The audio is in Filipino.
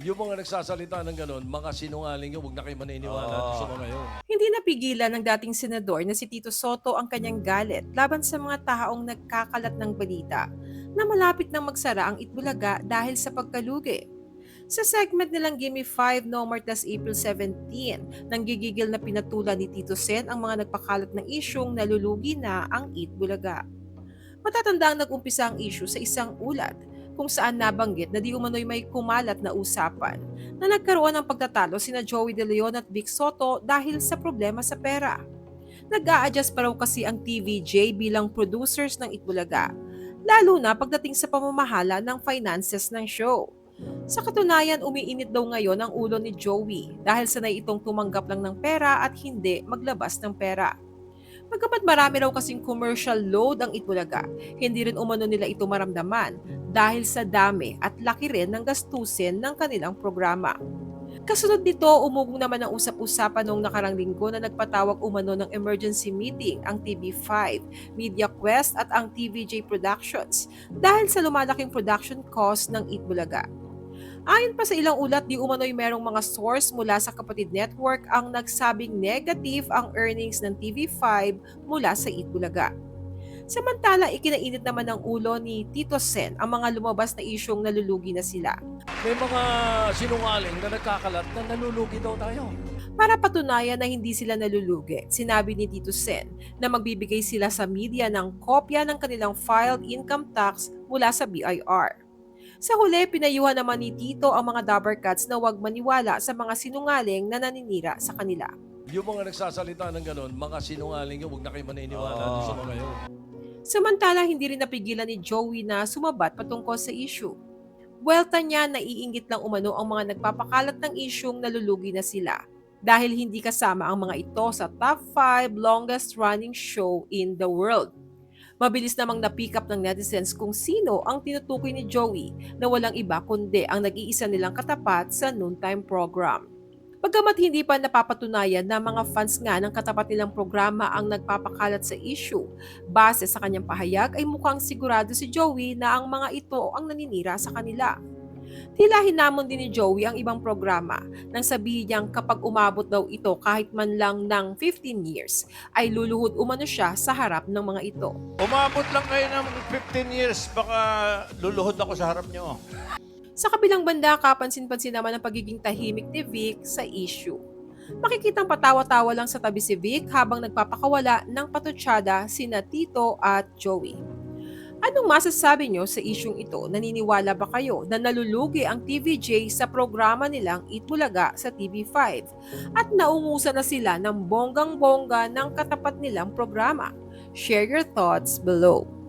Yung mga nagsasalita ng ganun, mga sinungaling yun, huwag na kayo maniniwala Oo. sa mga yun. Hindi napigilan ng dating senador na si Tito Soto ang kanyang galit laban sa mga taong nagkakalat ng balita na malapit nang magsara ang Itbulaga dahil sa pagkalugi. Sa segment nilang Gimme 5 No More Tas April 17, nang gigigil na pinatulan ni Tito Sen ang mga nagpakalat ng isyong nalulugi na ang Itbulaga. Matatanda ang nag-umpisa ang issue sa isang ulat kung saan nabanggit na di umano'y may kumalat na usapan na nagkaroon ng pagtatalo sina Joey De Leon at Vic Soto dahil sa problema sa pera. Nag-a-adjust pa raw kasi ang TVJ bilang producers ng Itbulaga, lalo na pagdating sa pamamahala ng finances ng show. Sa katunayan, umiinit daw ngayon ang ulo ni Joey dahil sanay itong tumanggap lang ng pera at hindi maglabas ng pera. Pagkapat marami raw kasing commercial load ang Itbulaga, hindi rin umano nila ito maramdaman dahil sa dami at laki rin ng gastusin ng kanilang programa. Kasunod nito, umugong naman ang usap-usapan noong nakarang linggo na nagpatawag umano ng emergency meeting ang TV5, Media Quest at ang TVJ Productions dahil sa lumalaking production cost ng Itbulaga. Ayon pa sa ilang ulat, di umano'y merong mga source mula sa kapatid network ang nagsabing negative ang earnings ng TV5 mula sa Itbulaga. Samantala, ikinainit naman ng ulo ni Tito Sen ang mga lumabas na isyong nalulugi na sila. May mga sinungaling na nagkakalat na nalulugi daw tayo. Para patunayan na hindi sila nalulugi, sinabi ni Tito Sen na magbibigay sila sa media ng kopya ng kanilang filed income tax mula sa BIR. Sa huli, pinayuhan naman ni Tito ang mga Dabbercats na huwag maniwala sa mga sinungaling na naninira sa kanila. Yung mga nagsasalita ng ganun, mga sinungaling yun, huwag na kayo maniniwala Oo. sa mga yun. Samantala, hindi rin napigilan ni Joey na sumabat patungkol sa issue. Buwelta niya na iingit lang umano ang mga nagpapakalat ng isyong nalulugi na sila dahil hindi kasama ang mga ito sa top 5 longest running show in the world. Mabilis namang na-pick up ng netizens kung sino ang tinutukoy ni Joey na walang iba kundi ang nag-iisa nilang katapat sa noontime program. Pagkamat hindi pa napapatunayan na mga fans nga ng katapat nilang programa ang nagpapakalat sa issue, base sa kanyang pahayag ay mukhang sigurado si Joey na ang mga ito ang naninira sa kanila. Tila hinamon din ni Joey ang ibang programa nang sabihin niyang kapag umabot daw ito kahit man lang ng 15 years ay luluhod umano siya sa harap ng mga ito. Umabot lang kayo ng 15 years, baka luluhod ako sa harap nyo. Sa kabilang banda, kapansin-pansin naman ang pagiging tahimik ni Vic sa issue. Makikitang patawa-tawa lang sa tabi si Vic habang nagpapakawala ng patutsada sina Tito at Joey. Anong masasabi nyo sa isyung ito? Naniniwala ba kayo na nalulugi ang TVJ sa programa nilang Itbulaga sa TV5 at naungusan na sila ng bonggang-bongga ng katapat nilang programa? Share your thoughts below.